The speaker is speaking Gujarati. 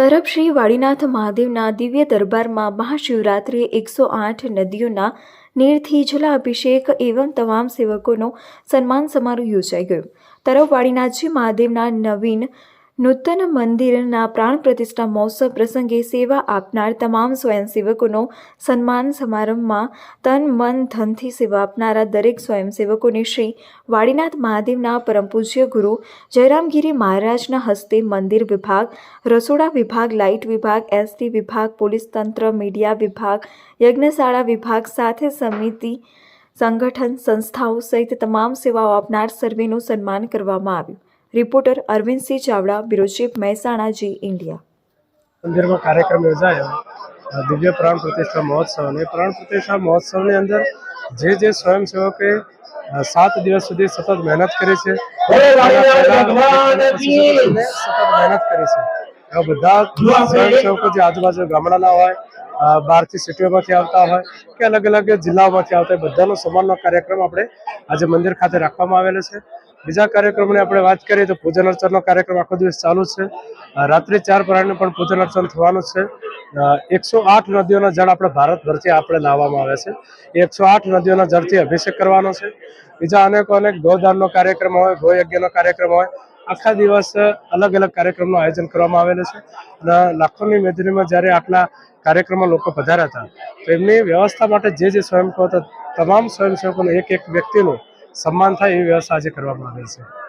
તરફ શ્રી વાડીનાથ મહાદેવના દિવ્ય દરબારમાં મહાશિવરાત્રિએ એકસો આઠ નદીઓના નીરથી જલાભિષેક એવં તમામ સેવકોનો સન્માન સમારોહ યોજાઈ ગયો. તરફ વાડીનાથજી મહાદેવના નવીન નૂતન મંદિરના પ્રાણ પ્રતિષ્ઠા મહોત્સવ પ્રસંગે સેવા આપનાર તમામ સ્વયંસેવકોનો સન્માન સમારંભમાં તન, મન, ધનથી સેવા આપનારા દરેક સ્વયંસેવકોને શ્રી વાડીનાથ મહાદેવના પરમ પૂજ્ય ગુરુ જયરામગીરી મહારાજના હસ્તે મંદિર વિભાગ, રસોડા વિભાગ, લાઇટ વિભાગ, એસટી વિભાગ, પોલીસ તંત્ર, મીડિયા વિભાગ, યજ્ઞશાળા વિભાગ સાથે સમિતિ, સંગઠન, સંસ્થાઓ સહિત તમામ સેવાઓ આપનાર સર્વેનું સન્માન કરવામાં આવ્યું. Reporter Arvindsinh Chavda bureau chief Mehsana G India. મંદિરમાં કાર્યક્રમ યોજાયો. દિવ્ય પ્રાણ પ્રતિષ્ઠા મહોત્સવ અને પ્રાણ પ્રતિષ્ઠા મહોત્સવની અંદર જે જે સ્વયંસેવકે સાત દિવસ સુધી સતત મહેનત કરી છે સતત મહેનત કરી છે. એવા બધા સ્વયંસેવકો જે આજુબાજુ ગામડાના હોય બહારથી સિટીઓમાંથી આવતા હોય કે અલગ અલગ જિલ્લાઓમાંથી આવતા હોય બધાનો સમાનનો કાર્યક્રમ આપણે આજે મંદિર ખાતે રાખવામાં આવેલો છે. બીજા કાર્યક્રમની આપણે વાત કરીએ તો પૂજન અર્ચનનો કાર્યક્રમ આખો દિવસ ચાલુ છે. રાત્રે ચાર પ્રહરનું પણ પૂજન અર્ચન થવાનું છે. એકસો આઠ નદીઓના જળ આપણે ભારતભરથી આપણે લાવવામાં આવે છે. એ એકસો આઠ નદીઓના જળથી અભિષેક કરવાનો છે. બીજા અનેકો અનેક ગોદાનનો કાર્યક્રમ હોય ગોયજ્ઞનો કાર્યક્રમ હોય, આખા દિવસ અલગ અલગ કાર્યક્રમનું આયોજન કરવામાં આવેલું છે. અને લાખોની મેદનીમાં જ્યારે આટલા કાર્યક્રમમાં લોકો પધાર્યા હતા, તો એમની વ્યવસ્થા માટે જે જે સ્વયંસેવકો હતા, તમામ સ્વયંસેવકોનું એક એક વ્યક્તિનું સન્માન થાય એવી વ્યવસ્થા આજે કરવામાં આવી છે.